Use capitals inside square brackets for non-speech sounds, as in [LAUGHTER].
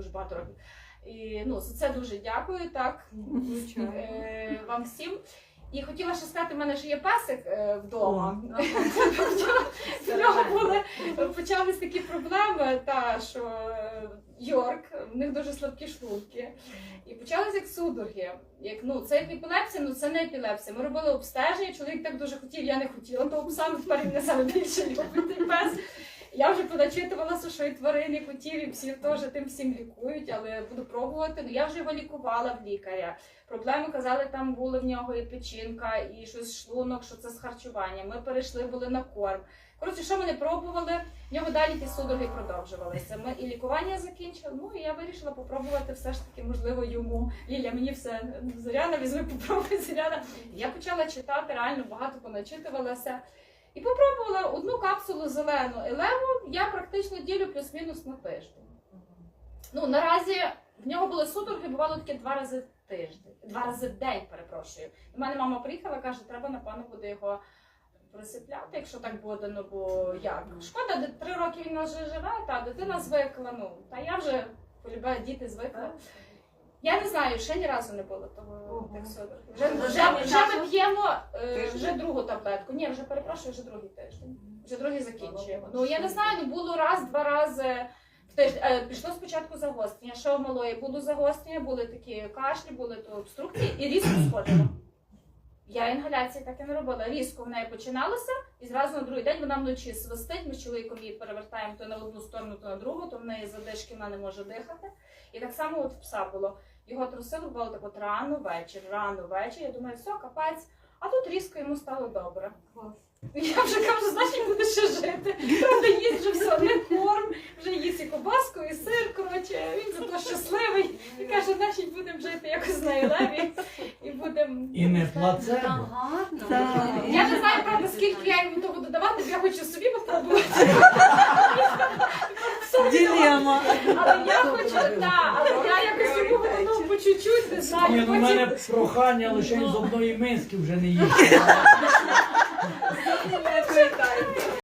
дуже багато років. І ну, за це дуже дякую, так, [LAUGHS] е, вам всім. І хотіла ще сказати, в мене ж є песик е, вдома. [LAUGHS] В нього були почались такі проблеми, та що Йорк, в них дуже слабкі шлунки. І почалися як судороги. Як ну це як епілепсія, ну це не епілепсія. Ми робили обстеження. Чоловік так дуже хотів, я не хотіла того пса, тепер він мене саме більше любить пес. Я вже поначитувалася, що і тварин, і котів, і псів теж тим всім лікують, але буду пробувати. Ну я вже його лікувала в лікаря. Проблеми казали, там були в нього і печінка, і щось шлунок, що це з харчуванням. Ми перейшли були на корм. Коротше, що ми не пробували, в нього далі ті судороги продовжувалися. Ми і лікування закінчили. Ну і я вирішила попробувати все ж таки, можливо, йому. Ліля, мені все Зоряна, візьми, попробуй Зоряна. Я почала читати, реально багато поначитувалася. І попробувала одну капсулу зелену елеву. Я практично ділю плюс-мінус на тиждень. Ну наразі в нього були судороги, бувало таке два рази в тиждень, два рази в день, перепрошую. До мене мама приїхала, каже, треба напевно буде його присипляти, якщо так буде. Ну бо як? Шкода, де три роки він вже живе, та дитина звикла. Ну та я вже полюбаю, діти звикли. Я не знаю, ще ні разу не було того судорог. Вже, вже, вже ми п'ємо е, вже другу таблетку. Ні, вже перепрошую, вже другий тиждень. Вже другий закінчуємо. Ну я не знаю, ну було раз-два рази. в тиждень. Е, Пішло спочатку загострення. Що в малої було загострення, були такі кашлі, були то обструкції, і різко сходило. Я інгаляції так і не робила. Різко в неї починалося, і зразу на другий день вона вночі свистить. Ми з чоловіком її перевертаємо то на одну сторону, то на другу, то в неї задишки вона не може дихати. І так само от в пса було. Його трусило, було так от рано вечір, рано вечір. Я думаю, все, капець. А тут різко йому стало добре. Я вже кажу, значить буде ще жити. Правда, їсть вже все, не корм, вже їсть і кобаску, і сир. Коротше, він зато щасливий. І каже, значить будемо жити якось на Єлеві і будемо. І не плацебо. Я не знаю, правда, скільки я йому то буду давати, бо я хочу собі попробувати. чуть-чуть, не знаю. Ні, ну, в мене прохання лише з ну. одної миски вже не їсти. [LAUGHS]